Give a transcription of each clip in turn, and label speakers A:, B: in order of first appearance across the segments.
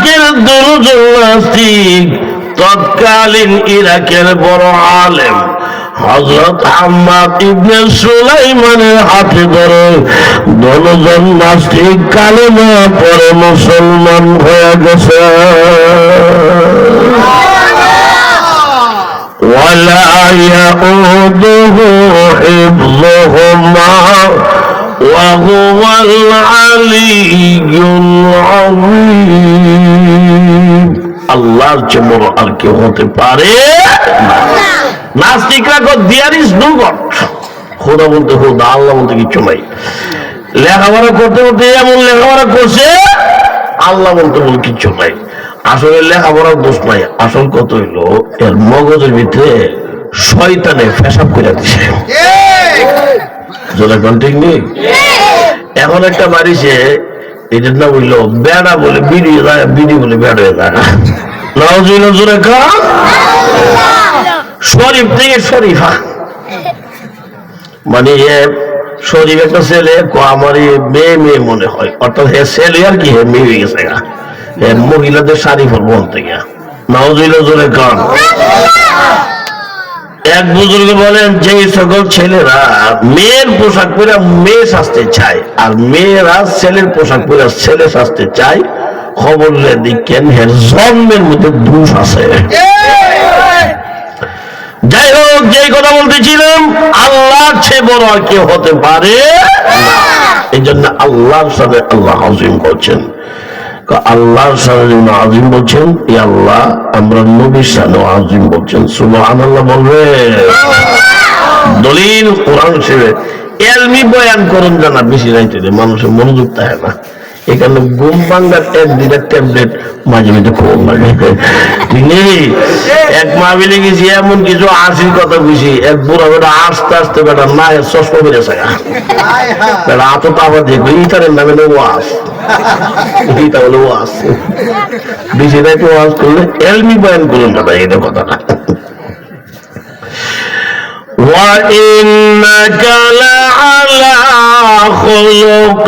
A: ইরাকের দুরুজন নাস্তিক তৎকালীন ইরাকের বড় আলেম হজরত আম্মাদ ইবনে সুলাইমানের হাতে ধরে দনজন নাস্তিক কালেমা পরে মুসলমান হয়ে গেছে ولا يؤوده حفظهما وهو العلي العظيم আল্লাহর চেয়ে বড় আর কেউ হতে পারে নাস্তিকরা গো দিয়ার ইজ নো গড খোদা বলতে খোদা আল্লাহ বলতে কিচ্ছু নাই। লেখাপড়া করতে করতে এমন লেখাপড়া করছে আল্লাহ বলতে বল কিচ্ছু নাই। আসলে লেখাপড়ার দোষ নাই। আসল কত হইল এর মগজের ভিতরে শয়তানে পেশাব করে দিছে। জোরে ঠিক নেই? এখন একটা বাড়িছে এটার নাম হইল বেড়া বলে, বিড়ি বিড়ি বলে বেড়া হয়ে যায় জোরে খা শরীফ থেকে শরীফা। মানে শরীফ একটা ছেলে আমার মেয়ে মেয়ে মনে হয়। অর্থাৎ হে ছেলে আর কি, হে মেয়ে হয়ে গেছে গা। মহিলাদের শাড়ি পরবো থেকে নাওজুল জোরে কান এক বুজুর্গ বলেন, যে সকল ছেলেরা মেয়ের পোশাক পরে মেয়ে সাজতে চায়, আর মেয়েরা ছেলের পোশাক পরে ছেলে সাজতে চায়, খবর দেখেন হের জন্মের মধ্যে দোষ আছে। যাই হোক, যেই কথা বলতেছিলাম, আল্লাহর চেয়ে বড় আর কেউ হতে পারে এই জন্য আল্লাহর সাথে আল্লাহ আজিম করছেন। আল্লাহর যেমন আজিম বলছেন, এ আল্লাহ, আমরা নবীর সাথে আজিম বলছেন। সুবহান আল্লাহ বলবে দলিল কোরআন হিসেবে এলমি বয়ান করুন জানা, বেশি রাইতে মানুষের মনোযোগ থাকে না। এখানে ঘুম ভাঙ্গার এক দুটা ট্যাবলেট মাঝে মাঝে খুব লাগে ঠিক নেই এক মাহবিলে গেছি এমন কিছু আসির কথা বুঝি এক বুড়া বেটা আস্তে আস্তে বেটা না চশমা বেড়েছে বেটা আত আবার দেখবো ইটারের নামে নেই ওয়াস এটা হলো ওয়াস বেশি রাইতে ওয়াজ করলে এলমি বয়ান করুন দাদা এটা কথাটা وإنك لعلى خلق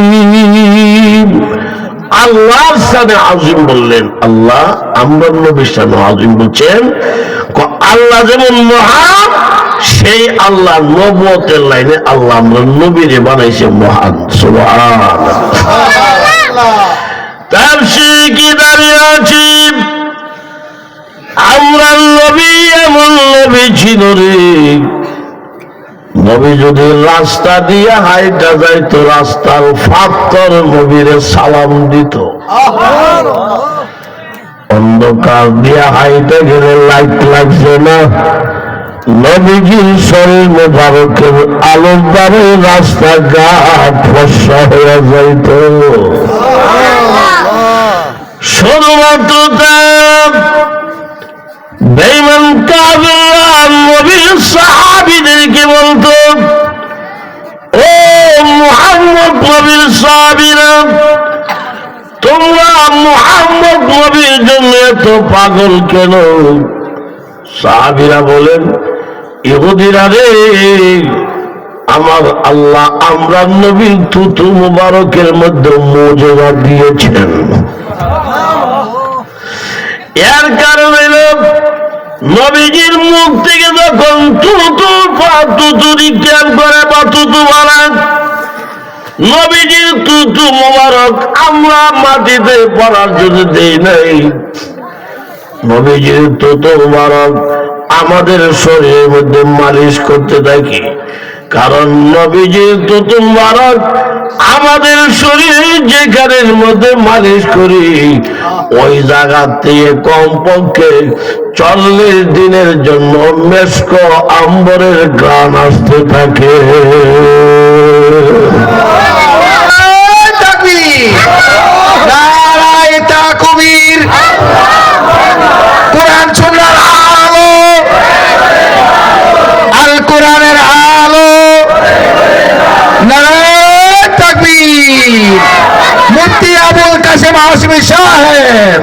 A: عظيم আল্লাহর সাথে আজিম বললেন আল্লাহ আমরা নবীর সাথে আজিম বলছেন ক- আল্লাহ যেমন মহান সেই আল্লাহ নবতের লাইনে আল্লাহ আমরা নবীরে বানাইছে মহান সুবহান তার সে কি দাঁড়িয়ে আছি আমরা নবী এমন নবী ছিল রে নবী যদি রাস্তা দিয়ে হাইটা যাইতো রাস্তার ফাত্তর নবীরে সালাম দিত। অন্ধকার দিয়ে হাইটা গেলে লাইট লাগছে না। নবীজির শরীর মোবারকের আলোর দ্বারে রাস্তাঘাট ফসা হয়ে যাইত। শুধুমাত্র মুহাম্মদ নবীর জন্য এত পাগল কেন? সাহাবীরা বলেন, ইহুদিরা রে, আমার আল্লাহ আমরা নবীর তুতু মুবারকের মধ্যে মজা দিয়েছেন। এর কারণে লোক নবীজির মুখ থেকে যখন তুতু পা তুতু রিজ্ঞান করে বা তুতু বানান নবীজির তুতু মোবারক আমরা মাটিতে পড়ার জন্য দেই নাই। নবীজির তুতু মোবারক আমাদের শরীরের মধ্যে মালিশ করতে থাকি কারণ নবীজির তুতু মোবারক আমাদের শরীরে যেখানের মধ্যে মালিশ করি, ওই জায়গা থেকে কমপক্ষে চল্লিশ দিনের জন্য মেস্ক আম্বরের গান আসতে থাকে।
B: আবুল কাসেম হাসমি সাহেব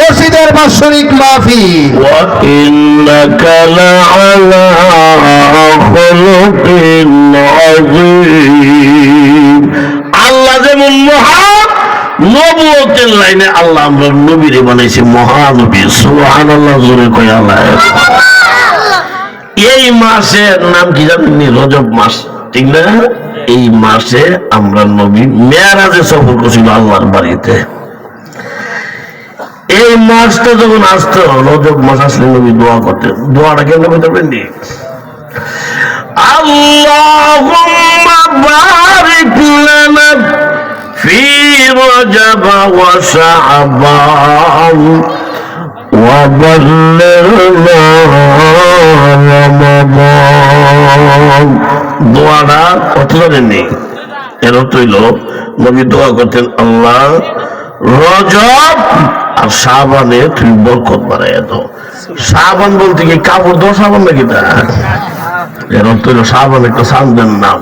B: মসজিদের বাৎসরিক মাহফিল
A: وإنك لعلى خلق عظيم আল্লাহ যেমন মহান নবুয়তের লাইনে আল্লাহ আমরা নবীরে বানাইছি মহানবী সুবহান আল্লাহ জোরে কয় আল্লাহ এই মাসের নাম কি জানেন রজব মাস ঠিক না এই মাসে আমরা নবী মেয়ারাজে সফর করছিল আল্লাহর বাড়িতে এই যখন আসতে হলো যোগ মাস আসলে নবী দোয়া করতে দোয়াটা কেন বলতে পারেননি আল্লাহুম্মা দোয়াটা কত জানেননি এর অর্থ হইল, নবী দোয়া করতেন, আল্লাহ রজব আর সাবানে তুমি বরকত বাড়াইয়া দাও। সাবান বলতে কি কাপড় সাবান নাকি তা? এর অর্থ হইল সাবান একটা সামদের নাম।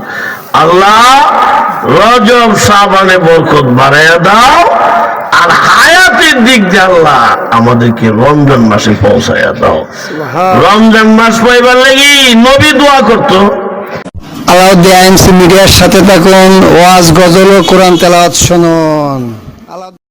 A: আল্লাহ রজব সাবানে বরকত বাড়াইয়া দাও আর হায়াতের দিক দিয়ে আল্লাহ আমাদেরকে রমজান মাসে পৌঁছাইয়া দাও। রমজান মাস পাইবার লাগি নবী দোয়া করতো।
C: আলাউদ্দিন আইএমসি মিডিয়ার সাথে থাকুন ওয়াজ গজল ও কোরআন তেলাওয়াত শুনুন।